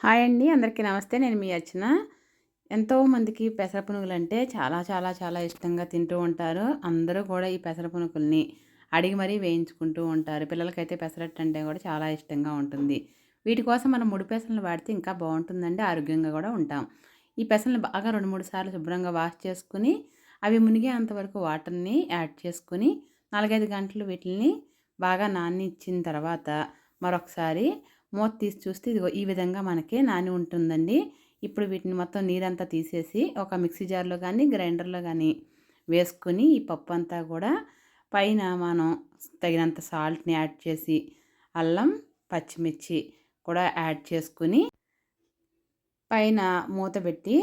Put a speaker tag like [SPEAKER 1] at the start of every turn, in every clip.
[SPEAKER 1] Hi అండి. అందరికీ నమస్తే. నేను మీ అర్చన. ఎంతోమందికి పెసర పునుగులు అంటే చాలా చాలా చాలా ఇష్టంగా తింటూ ఉంటారు. అందరూ కూడా ఈ పెసర పునుగుల్ని అడిగి మరీ వేయించుకుంటూ ఉంటారు. పిల్లలకైతే పెసరట్టు అంటే కూడా చాలా ఇష్టంగా ఉంటుంది. వీటి కోసం మనం ముడి పెసలను వాడితే ఇంకా బాగుంటుందండి. ఆరోగ్యంగా కూడా ఉంటాం. ఈ పెసలను బాగా రెండు మూడు సార్లు శుభ్రంగా వాష్ చేసుకుని అవి మునిగే అంతవరకు వాటర్ని యాడ్ చేసుకుని నాలుగైదు గంటలు వీటిని బాగా నాన్ని తర్వాత మరొకసారి మూత తీసి చూస్తే ఇదిగో ఈ విధంగా మనకి నాని ఉంటుందండి. ఇప్పుడు వీటిని మొత్తం నీరంతా తీసేసి ఒక మిక్సీ జార్లో కానీ గ్రైండర్లో కానీ వేసుకుని ఈ పప్పు అంతా కూడా పైన మనం తగినంత సాల్ట్ని యాడ్ చేసి అల్లం పచ్చిమిర్చి కూడా యాడ్ చేసుకుని పైన మూత పెట్టి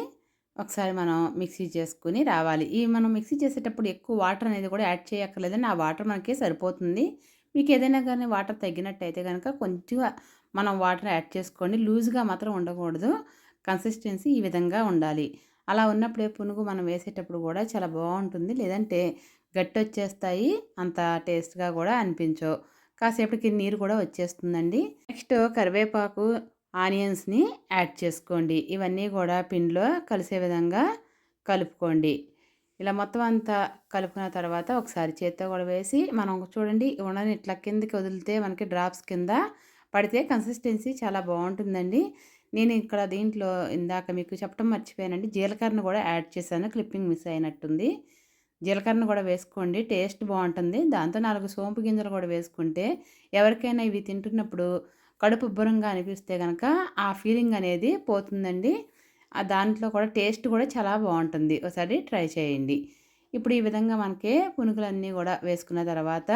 [SPEAKER 1] ఒకసారి మనం మిక్సీ చేసుకుని రావాలి. ఈ మనం మిక్సీ చేసేటప్పుడు ఎక్కువ వాటర్ అనేది కూడా యాడ్ చేయక్కర్లేదండి. ఆ వాటర్ మనకి సరిపోతుంది. మీకు ఏదైనా కానీ వాటర్ తగ్గినట్టయితే కనుక కొంచెం మనం వాటర్ యాడ్ చేసుకోండి. లూజ్గా మాత్రం ఉండకూడదు. కన్సిస్టెన్సీ ఈ విధంగా ఉండాలి. అలా ఉన్నప్పుడే పునుగు మనం వేసేటప్పుడు కూడా చాలా బాగుంటుంది. లేదంటే గట్టి వచ్చేస్తాయి అంత టేస్ట్గా కూడా అనిపించవు. కాసేపటికి నీరు కూడా వచ్చేస్తుందండి. నెక్స్ట్ కరివేపాకు ఆనియన్స్ని యాడ్ చేసుకోండి. ఇవన్నీ కూడా పిండిలో కలిసే విధంగా కలుపుకోండి. ఇలా మొత్తం అంతా కలుపుకున్న తర్వాత ఒకసారి చేత్తో కూడా వేసి మనం చూడండి ఉండని ఇట్లా కిందకి వదిలితే మనకి డ్రాప్స్ కింద పడితే కన్సిస్టెన్సీ చాలా బాగుంటుందండి. నేను ఇక్కడ దీంట్లో ఇందాక మీకు చెప్పడం మర్చిపోయానండి. జీలకర్రను కూడా యాడ్ చేశాను. క్లిప్పింగ్ మిస్ అయినట్టుంది. జీలకర్రను కూడా వేసుకోండి. టేస్ట్ బాగుంటుంది. దాంతో నాలుగు సోంపు గింజలు కూడా వేసుకుంటే ఎవరికైనా ఇవి తింటున్నప్పుడు కడుపు ఉబ్బరంగా అనిపిస్తే కనుక ఆ ఫీలింగ్ అనేది పోతుందండి. దాంట్లో కూడా టేస్ట్ కూడా చాలా బాగుంటుంది. ఒకసారి ట్రై చేయండి. ఇప్పుడు ఈ విధంగా మనకి పునుకులన్నీ కూడా వేసుకున్న తర్వాత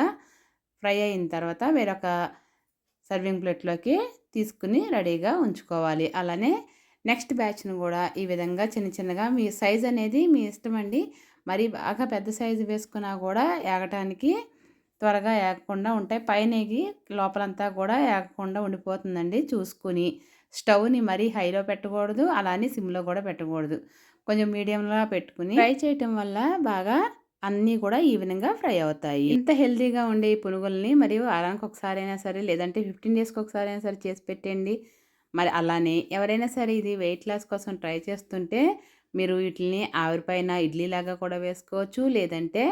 [SPEAKER 1] ఫ్రై అయిన తర్వాత వేరొక సర్వింగ్ ప్లేట్లోకి తీసుకుని రెడీగా ఉంచుకోవాలి. అలానే నెక్స్ట్ బ్యాచ్ను కూడా ఈ విధంగా చిన్న చిన్నగా మీ సైజ్ అనేది మీ ఇష్టం అండి. మరి బాగా పెద్ద సైజు వేసుకున్నా కూడా ఏగటానికి త్వరగా ఏగకుండా ఉంటాయి. పైన లోపలంతా కూడా ఏగకుండా ఉండిపోతుందండి చూసుకుని. స్టవ్ని మరీ హైలో పెట్టకూడదు అలానే సిమ్లో కూడా పెట్టకూడదు. కొంచెం మీడియంలో పెట్టుకుని ఫ్రై చేయటం వల్ల బాగా అన్నీ కూడా ఈవినింగ్గా ఫ్రై అవుతాయి. ఇంత హెల్తీగా ఉండే ఈ పునుగుల్ని మరియు వారానికి ఒకసారైనా సరే లేదంటే ఫిఫ్టీన్ డేస్కి ఒకసారి అయినా సరే చేసి పెట్టండి మరి అలానే ఎవరైనా సరే ఇది వెయిట్ లాస్ కోసం ట్రై చేస్తుంటే మీరు వీటిని ఆవిరిపైన ఇడ్లీలాగా కూడా వేసుకోవచ్చు లేదంటే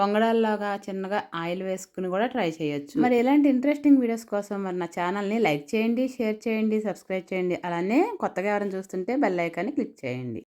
[SPEAKER 1] పొంగడాల్లాగా చిన్నగా ఆయిల్ వేసుకుని కూడా ట్రై చేయొచ్చు. మరి ఇలాంటి ఇంట్రెస్టింగ్ వీడియోస్ కోసం మరి నా ఛానల్ని లైక్ చేయండి షేర్ చేయండి సబ్స్క్రైబ్ చేయండి. అలానే కొత్తగా ఎవరైనా చూస్తుంటే బెల్ ఐకాన్ని క్లిక్ చేయండి.